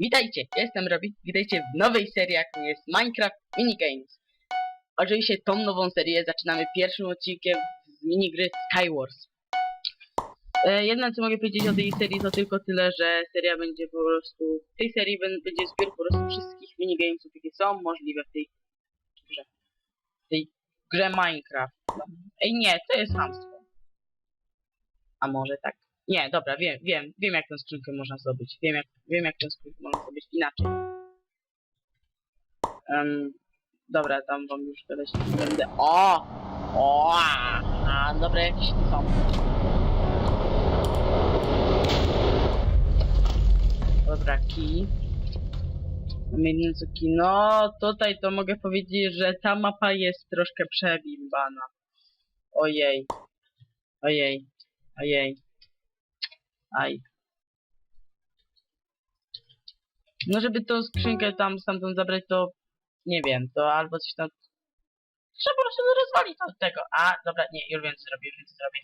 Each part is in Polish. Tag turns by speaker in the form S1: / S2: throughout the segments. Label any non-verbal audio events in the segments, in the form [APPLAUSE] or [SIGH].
S1: Witajcie, jestem Robi. Witajcie w nowej serii, jaką jest Minecraft Minigames. Oczywiście tą nową serię zaczynamy pierwszym odcinkiem z minigry Skywars. E, co mogę powiedzieć o tej serii to tylko tyle, że seria będzie po prostu... W tej serii będzie zbiór po prostu wszystkich minigamesów, jakie są możliwe w tej grze. W tej grze Minecraft. Ej nie, to jest hamstwo. A może tak? Nie, dobra, wiem, wiem, wiem jak tę skrzynkę można zdobyć. Wiem jak, wiem jak tę skrzynkę można zdobyć inaczej. Em, dobra, tam wam już gadać nie będę. O! O! A, dobra, jakieś tu są. Dobra, kij. Mam jedno. No, tutaj to mogę powiedzieć, że ta mapa jest troszkę przebimbana. Ojej. Ojej. Ojej. Aj. No żeby tą skrzynkę tam stamtąd zabrać, to nie wiem, to albo coś tam... Trzeba po prostu rozwalić od tego. A, dobra, nie, już co zrobię, już co zrobię.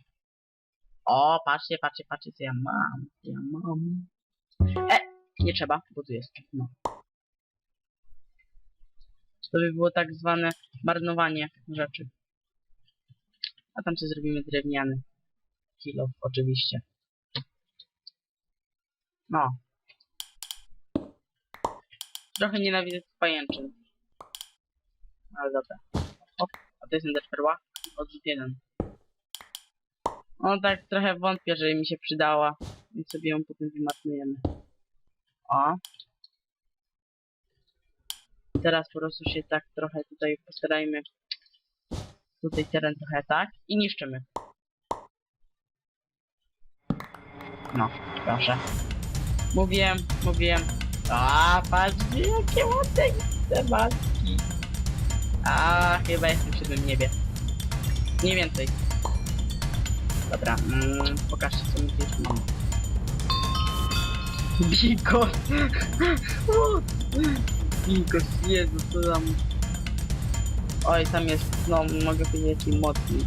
S1: O, patrzcie, patrzcie, patrzcie co ja mam, ja mam. E, nie trzeba, bo tu jest, no. To by było tak zwane marnowanie rzeczy. A tam co zrobimy drewniany. Kilo, oczywiście. No. Trochę nienawidzę tych pajęczyn. Ale dobra. O, a to jest Ender Perła? Odrzut jeden. No tak trochę wątpię, że mi się przydała. Więc sobie ją potem wymatujemy. O. Teraz po prostu się tak trochę tutaj postarajmy. Tutaj teren trochę tak. I niszczymy. No, proszę. Mówiłem, mówiłem. A, patrzcie, jakie ładne te maski. A, chyba jestem w siódmym niebie. Mniej więcej. Dobra, mm, pokażcie co my tu jeszcze mamy. Bigos! [LAUGHS] Bigos, Jezu, co tam... Oj, tam jest, no, mogę powiedzieć, mocny.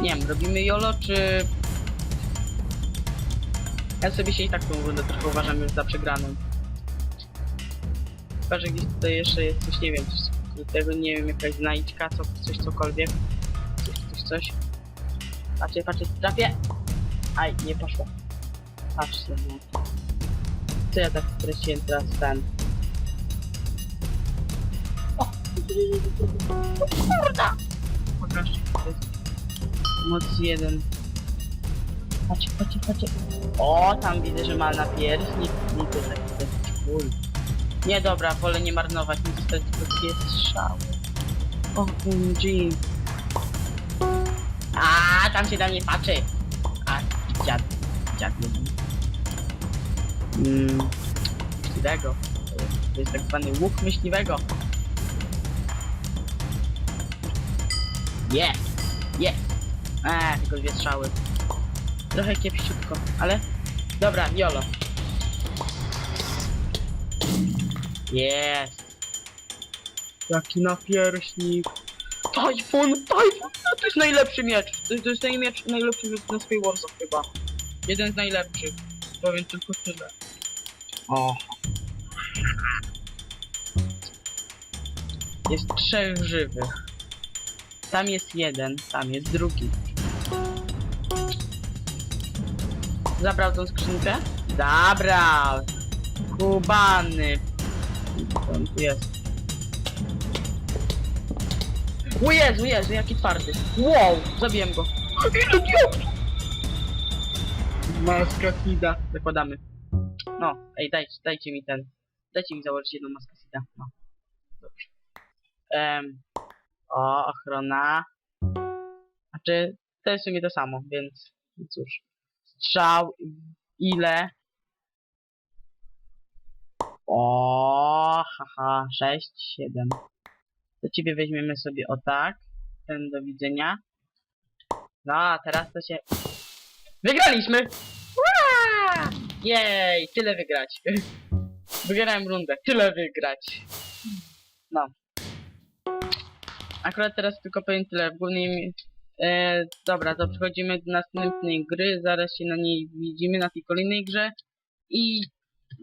S1: Nie wiem, robimy YOLO, czy... Ja sobie się i tak tą rundę trochę uważam już za przegraną. Chyba, że gdzieś tutaj jeszcze jest coś, nie wiem, coś tego, nie wiem, jakaś znajdźka, co, coś, cokolwiek. Coś, coś, coś. Patrzcie, patrzcie, trafię! Aj, nie poszło. Patrzcie, no. Co ja tak straciłem teraz ten? O! Kurda! Pokażcie, to jest moc jeden. Patrzcie, patrzcie, patrzcie. O, tam widzę, że ma napierśnik. Widzę taki ten kul. Nie, dobra, wolę nie marnować, nie tylko dwie strzały. O, G. A, tam się na mnie patrzy. A, dziad, dziad jeden. Mm, myśliwego. To jest- To jest tak zwany łuk myśliwego. Jest, jest. Eee, tylko dwie strzały. Trochę kiepściutko, ale... Dobra, jolo. Jest. Jaki napierśnik. Tajfun, tajfun, no to jest najlepszy miecz. To, to jest najmiecz, najlepszy miecz na swojej Warzone chyba. Jeden z najlepszych. Powiem tylko tyle. O. Jest trzech żywych. Tam jest jeden, tam jest drugi. Zabrał tą skrzynkę? Zabrał! Kubany! On tu jest. O Jezu, Jezu, jaki twardy. Wow, zabiłem go. Ile diaksów! Maska Sida. Zakładamy. No, ej, dajcie, dajcie mi ten. Dajcie mi założyć jedną maskę Sida. No. Dobrze. O, ochrona. Znaczy, to jest w sumie to samo, więc cóż. Strzał, ile? O, haha, 6, 7. Do ciebie weźmiemy sobie o tak. Ten do widzenia. No, a teraz to się... Wygraliśmy! Jej, tyle wygrać. [LAUGHS] Wygrałem rundę, tyle wygrać. No. Akurat teraz tylko powiem tyle. W głównej... E, dobra, to przechodzimy do następnej gry. Zaraz się na niej widzimy, na tej kolejnej grze. I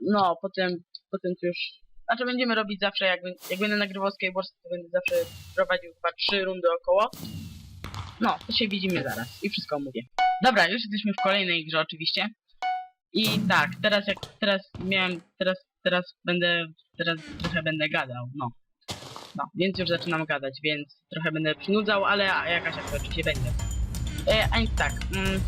S1: no, potem potem to już... Znaczy będziemy robić zawsze, jak, jak będę nagrywał Skywars, to będę zawsze prowadził chyba trzy rundy około. No, to się widzimy zaraz i wszystko mówię. Dobra, już jesteśmy w kolejnej grze oczywiście. I tak, teraz jak, teraz miałem, teraz, teraz będę, teraz trochę będę gadał, no. No, więc już zaczynam gadać, więc trochę będę przynudzał, ale jakaś jak to oczywiście będzie. E, a więc tak, mm,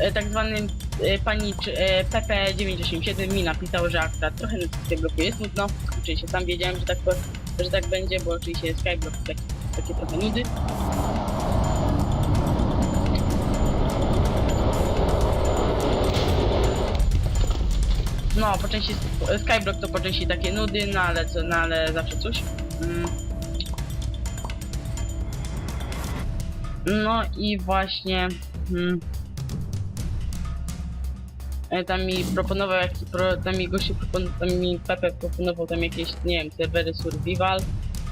S1: e, tak zwany e, pani e, PP987 mi napisał, że akurat trochę na Skybloku jest nudno. Oczywiście sam wiedziałem, że tak, że tak będzie, bo oczywiście Skyblock taki, takie trochę nudy. No, po części Skyblock to po części takie nudy, no ale co, no ale zawsze coś. Mm. No i właśnie. Mm, e, tam mi proponował, jak, tam mi gościu propon, tam mi Pepe proponował tam jakieś, nie wiem, serwery survival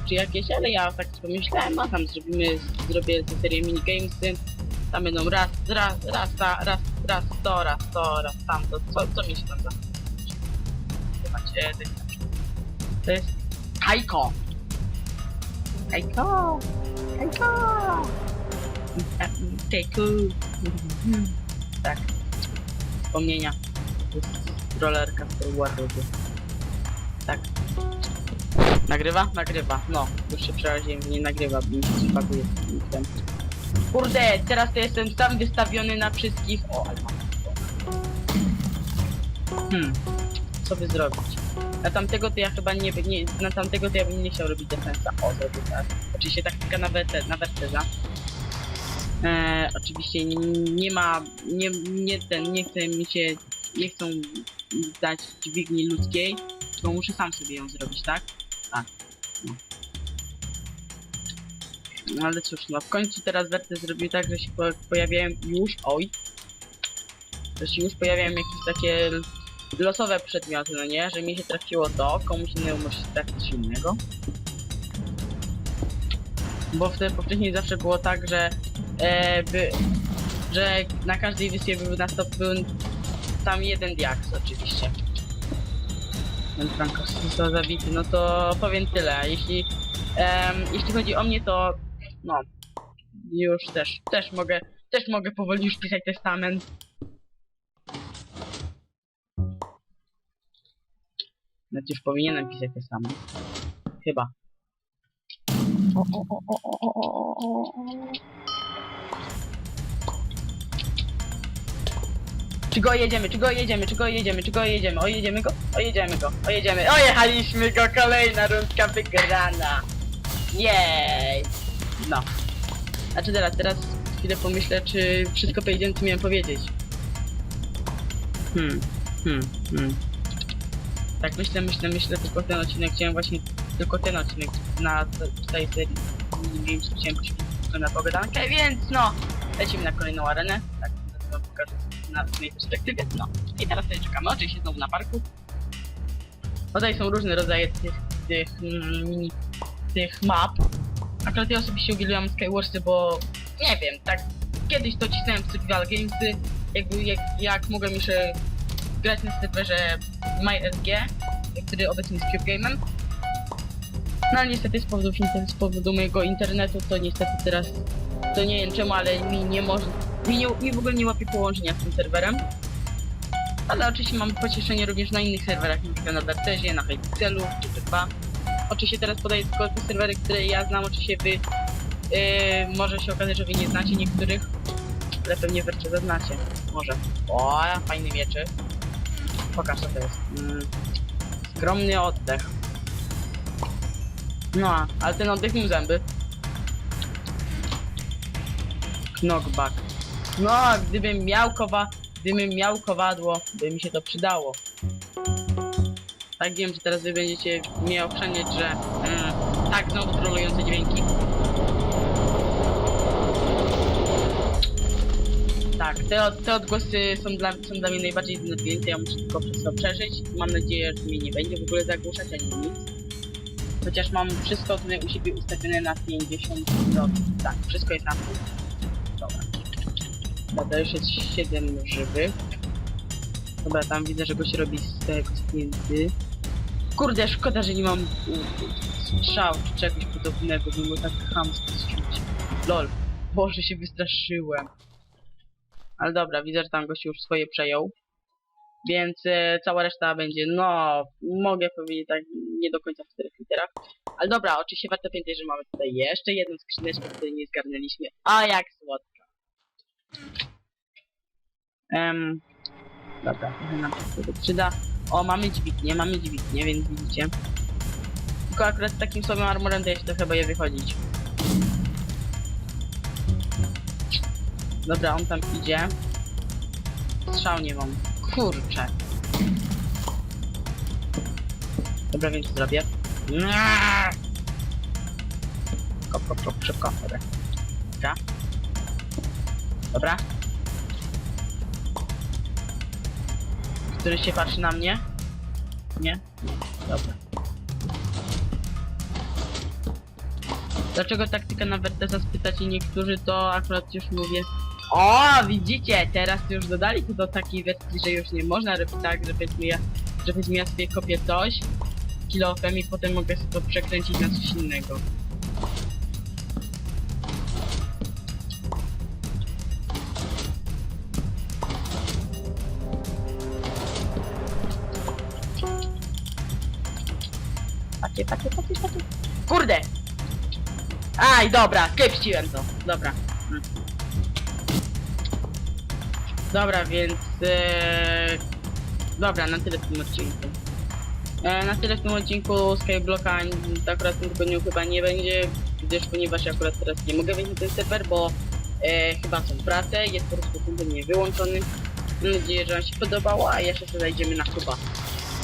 S1: czy jakieś, ale ja tak sobie pomyślałem, a tam zrobimy, zrobię tę serię minigamesy, tam będą raz, raz, raz, ta, raz, raz to, raz to, raz tamto, co, co mi się tam to jest Hajko. Hajko. Hajko. Hejku. Tak. Wspomnienia. To jest rollerka z tego ładowy. Tak. Nagrywa? Nagrywa. No, już się przeraziłem, nie nagrywa, bo mi się spakuje. Kurde, teraz to jestem sam wystawiony na wszystkich. O, ale mam. Hmm. By zrobić? Na tamtego to ja chyba nie, nie na tamtego to ja bym nie chciał robić defensa. O, zrobię tak. Oczywiście taktyka na WT, na Werteza. E, oczywiście nie, nie ma, nie, nie ten, nie chce mi się, nie chcą dać dźwigni ludzkiej, tylko muszę sam sobie ją zrobić, tak? Tak. No. No ale cóż, no w końcu teraz Wertes zrobił tak, że się po, pojawiają już, oj, że się już pojawiają jakieś takie losowe przedmioty, no nie? Że mi się trafiło to, komuś innemu może się trafić innego. Bo wtedy poprzedniej zawsze było tak, że e, by, że na każdej wyspie był na stop był tam jeden diaks oczywiście. Ten Franko został zabity, no to powiem tyle. Jeśli jeśli chodzi o mnie, to no już też, też mogę, też mogę powoli już pisać testament. Już powinienem pisać testament. Chyba. O, o, o, o, o, o, o, o, o. Czy go jedziemy, czy go jedziemy, czy go jedziemy, czy go jedziemy, ojedziemy go, ojedziemy go, ojedziemy, ojechaliśmy go, kolejna rundka wygrana. Jej. No. Znaczy teraz, teraz chwilę pomyślę, czy wszystko powiedziałem, co miałem powiedzieć. Hmm, hmm, hmm. Tak myślę, myślę, myślę, tylko ten odcinek chciałem właśnie, tylko ten odcinek na tej serii Games chciałem poświęcić na pogadankę, więc no, lecimy na kolejną arenę, tak, to wam pokażę na tej perspektywie, no. I teraz sobie czekamy, oczywiście znowu na parku. Tutaj są różne rodzaje tych, tych, mm, mini, tych map. Akurat ja osobiście uwielbiam Skywarsy, bo nie wiem, tak kiedyś to cisnąłem w Survival Gamesy, jakby jak, jak mogłem jeszcze grać na serwerze MySG, który obecnie jest Cube Game'em. No ale niestety z powodu, z powodu mojego internetu to niestety teraz to nie wiem czemu, ale mi nie może. Mi, nie, mi w ogóle nie łapie połączenia z tym serwerem. Ale oczywiście mam pocieszenie również na innych serwerach, przykład na Dartezie, na Hypixelu, czy 2. Oczywiście teraz podaję tylko te serwery, które ja znam, oczywiście wy yy, może się okazać, że wy nie znacie niektórych, ale pewnie wreszcie zaznacie. Może. O, fajny mieczy. Pokaż co to jest. Mm, skromny oddech. No, ale ten oddech mi zęby. Knockback. No, gdybym miał kowa... Gdybym miał kowadło, by mi się to przydało. Tak wiem, że teraz wy będziecie mnie ochrzaniać, że... Mm, tak, znowu trolujące dźwięki. Te, te odgłosy są dla, są dla mnie najbardziej denerwujące, ja muszę tylko przez to przeżyć. Mam nadzieję, że mnie nie będzie w ogóle zagłuszać ani nic. Chociaż mam wszystko tutaj u siebie ustawione na 50%. Tak, wszystko jest na Dobra. Dobra, już jest 7 żywych. Dobra, tam widzę, że goś robi z tego zdjęty. Kurde, szkoda, że nie mam strzał czy czegoś podobnego, bym go tak chamsko zrzucił. Lol. Boże, się wystraszyłem. Ale dobra, widzę, że tam gość już swoje przejął. Więc e, cała reszta będzie, no, mogę powiedzieć tak, nie do końca w czterech literach. Ale dobra, oczywiście warto pamiętać, że mamy tutaj jeszcze jedną skrzyneczkę, której nie zgarnęliśmy. A jak słodka. Em, dobra, trochę nam się tego przyda. O, mamy dźwignię, mamy dźwignię, więc widzicie. Tylko akurat z takim słabym armorem to ja się trochę boję wychodzić. Dobra, on tam idzie. Strzał nie mam. Kurczę. Dobra, więc zrobię. Kop, kop, kop, szybko. Dobra. Dobra. Dobra. Który się patrzy na mnie? Nie? Nie. Dobra. Dlaczego taktyka na Vertesa spytacie niektórzy, to akurat już mówię. O, widzicie, teraz już dodali to do takiej wersji, że już nie można robić tak, że powiedzmy ja, że ja sobie kopię coś kilofem i potem mogę sobie to przekręcić na coś innego. Patrzcie, patrzcie, patrzcie, patrzcie. Kurde! Aj, dobra, kiepściłem to. Dobra. Dobra, więc... E... Dobra, na tyle w tym odcinku. E, na tyle w tym odcinku Skyblocka akurat w tym tygodniu chyba nie będzie, gdyż ponieważ akurat teraz nie mogę wejść na ten serwer, bo e, chyba są prace, jest po prostu kompletnie wyłączony. Mam nadzieję, że wam się podobało, a jeszcze sobie zajdziemy na chyba.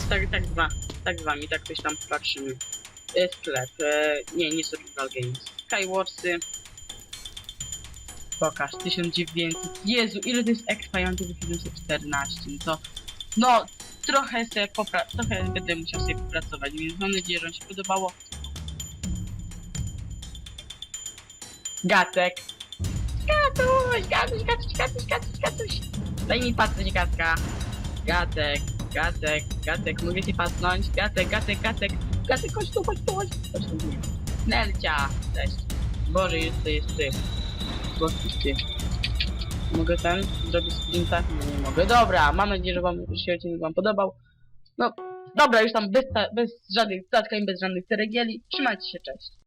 S1: Tak, tak, z wa- tak z wami, tak coś tam patrzymy. E, sklep, e, nie, nie Survival Games. Skywarsy. Pokaż, 1900. Jezu, ile to jest expa, ja mam tylko 714, no to... No, trochę se popra... trochę będę musiał sobie popracować, więc mam nadzieję, że wam się podobało. Gacek. Gatuś, gatuś, gatuś, gatuś, gatuś, gatuś. Daj mi patrzeć, Gatka. Gacek, Gacek, Gacek, mogę ci pasnąć? Gacek, Gacek, Gacek. Gacek, chodź tu, chodź tu, chodź tu. Chodź tu. Nelcia, cześć. Boże, jest to jest ty. Mogę ten zrobić sprinta? No nie mogę. Dobra, mam nadzieję, że wam że się odcinek wam podobał. No, dobra, już tam bez, bez żadnych zatkań, bez żadnych ceregieli. Trzymajcie się, cześć.